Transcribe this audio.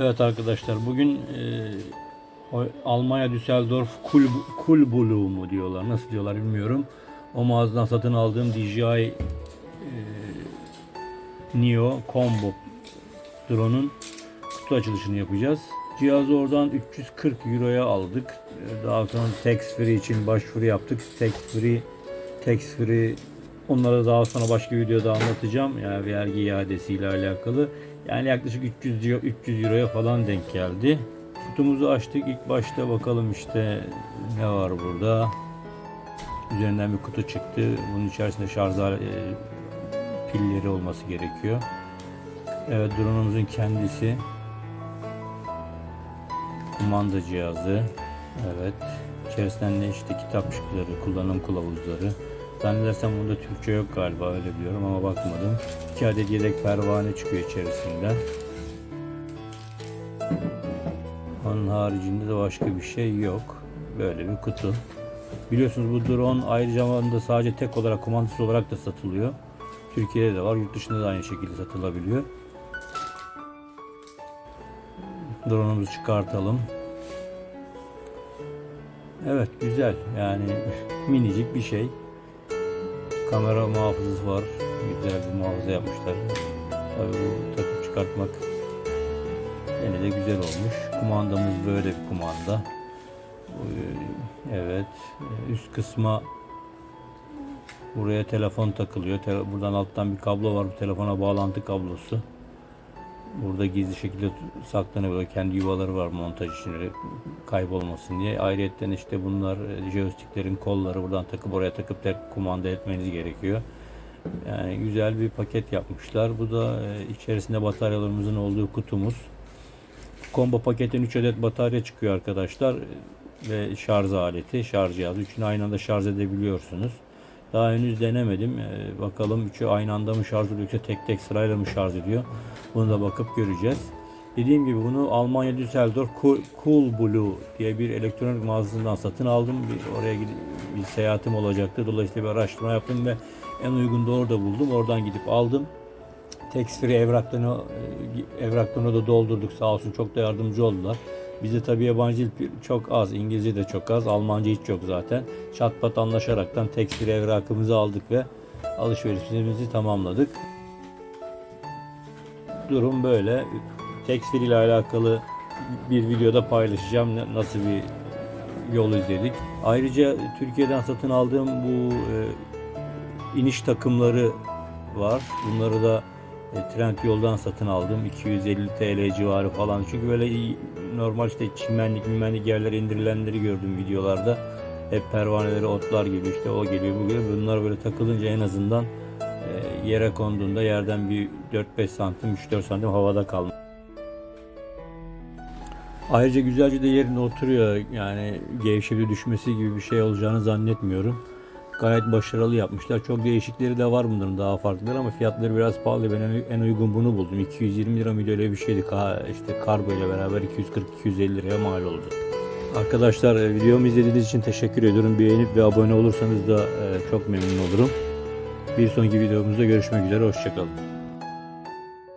Evet arkadaşlar bugün e, Almanya Düsseldorf Kul, Kulbulu mu diyorlar nasıl diyorlar bilmiyorum. O mağazadan satın aldığım DJI e, Neo Combo drone'un kutu açılışını yapacağız. Cihazı oradan 340 Euro'ya aldık. Daha sonra tax free için başvuru yaptık. Tax free tax free onları daha sonra başka videoda anlatacağım. Yani vergi iadesiyle alakalı. Yani yaklaşık 300 euro- 300 Euro'ya falan denk geldi. Kutumuzu açtık. İlk başta bakalım işte ne var burada. Üzerinden bir kutu çıktı. Bunun içerisinde şarj e, pilleri olması gerekiyor. Evet drone'umuzun kendisi. Kumanda cihazı. Evet. İçerisinden de işte kitapçıkları, kullanım kılavuzları. Zannedersem bunda Türkçe yok galiba öyle biliyorum ama bakmadım. İki adet yedek pervane çıkıyor içerisinden. Onun haricinde de başka bir şey yok. Böyle bir kutu. Biliyorsunuz bu drone ayrı zamanda sadece tek olarak kumandası olarak da satılıyor. Türkiye'de de var, yurt dışında da aynı şekilde satılabiliyor. Drone'umuzu çıkartalım. Evet güzel yani minicik bir şey. Kamera muhafızası var. Güzel bir muhafaza yapmışlar. Tabii bu takıp çıkartmak yine de güzel olmuş. Kumandamız böyle bir kumanda. Ee, Evet. Üst kısma buraya telefon takılıyor. Buradan alttan bir kablo var. Bu telefona bağlantı kablosu. Burada gizli şekilde saklanıyor. Kendi yuvaları var montaj için kaybolmasın diye. Ayrıyetten işte bunlar e, joysticklerin kolları buradan takıp oraya takıp tek kumanda etmeniz gerekiyor. Yani güzel bir paket yapmışlar. Bu da e, içerisinde bataryalarımızın olduğu kutumuz. Combo paketten 3 adet batarya çıkıyor arkadaşlar ve şarj aleti, şarj cihazı. Üçünü aynı anda şarj edebiliyorsunuz. Daha henüz denemedim. Ee, bakalım üçü aynı anda mı şarj ediyor yoksa tek tek sırayla mı şarj ediyor? Bunu da bakıp göreceğiz. Dediğim gibi bunu Almanya Düsseldorf Cool- Blue diye bir elektronik mağazasından satın aldım. Bir oraya gidip bir seyahatim olacaktı. Dolayısıyla bir araştırma yaptım ve en uygun da orada buldum. Oradan gidip aldım. Tax free evraklarını, e, evraklarını da doldurduk sağ olsun çok da yardımcı oldular. Bizde tabii yabancı dil çok az, İngilizce de çok az, Almanca hiç yok zaten. Çat pat anlaşaraktan free evrakımızı aldık ve alışverişimizi tamamladık. Durum böyle. Free ile alakalı bir videoda paylaşacağım nasıl bir yol izledik. Ayrıca Türkiye'den satın aldığım bu e, iniş takımları var. Bunları da e, Trend yoldan satın aldım. 250 TL civarı falan. Çünkü böyle normal işte çimenlik mimenlik yerlere indirilenleri gördüm videolarda. Hep pervaneleri otlar gibi işte o geliyor bu geliyor. Bunlar böyle takılınca en azından e, yere konduğunda yerden bir 4-5 santim 3-4 santim havada kalmış. Ayrıca güzelce de yerine oturuyor. Yani gevşedi düşmesi gibi bir şey olacağını zannetmiyorum. Gayet başarılı yapmışlar. Çok değişikleri de var bunların daha farklıları ama fiyatları biraz pahalı. Ben en- uygun bunu buldum. 220 lira mıydı öyle bir şeydi. Ka işte kargo ile beraber 240-250 liraya mal oldu. Arkadaşlar e, videomu izlediğiniz için teşekkür ediyorum. Beğenip ve abone olursanız da e, çok memnun olurum. Bir sonraki videomuzda görüşmek üzere. Hoşçakalın.